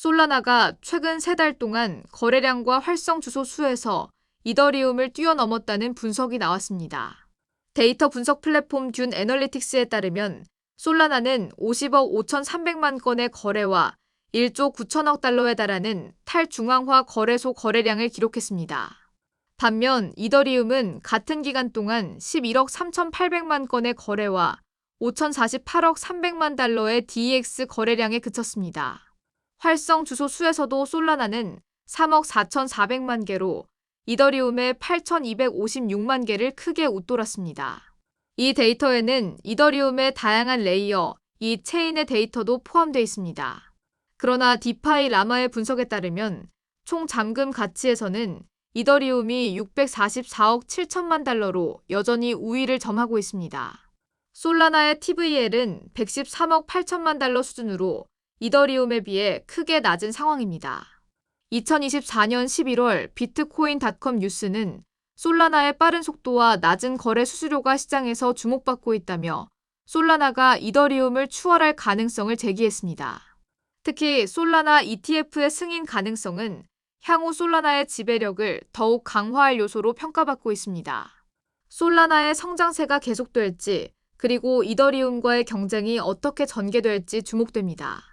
솔라나가 최근 세 달 동안 거래량과 활성 주소 수에서 이더리움을 뛰어넘었다는 분석이 나왔습니다. 데이터 분석 플랫폼 듄 애널리틱스에 따르면 솔라나는 50억 5,300만 건의 거래와 1조 9천억 달러에 달하는 탈중앙화 거래소 거래량을 기록했습니다. 반면 이더리움은 같은 기간 동안 11억 3,800만 건의 거래와 5,048억 300만 달러의 DEX 거래량에 그쳤습니다. 활성 주소 수에서도 솔라나는 3억 4,400만 개로 이더리움의 8,256만 개를 크게 웃돌았습니다. 이 데이터에는 이더리움의 다양한 레이어, 이 체인의 데이터도 포함되어 있습니다. 그러나 디파이 라마의 분석에 따르면 총 잠금 가치에서는 이더리움이 644억 7천만 달러로 여전히 우위를 점하고 있습니다. 솔라나의 TVL은 113억 8천만 달러 수준으로 이더리움에 비해 크게 낮은 상황입니다. 2024년 11월 비트코인닷컴 뉴스는 솔라나의 빠른 속도와 낮은 거래 수수료가 시장에서 주목받고 있다며 솔라나가 이더리움을 추월할 가능성을 제기했습니다. 특히 솔라나 ETF의 승인 가능성은 향후 솔라나의 지배력을 더욱 강화할 요소로 평가받고 있습니다. 솔라나의 성장세가 계속될지 그리고 이더리움과의 경쟁이 어떻게 전개될지 주목됩니다.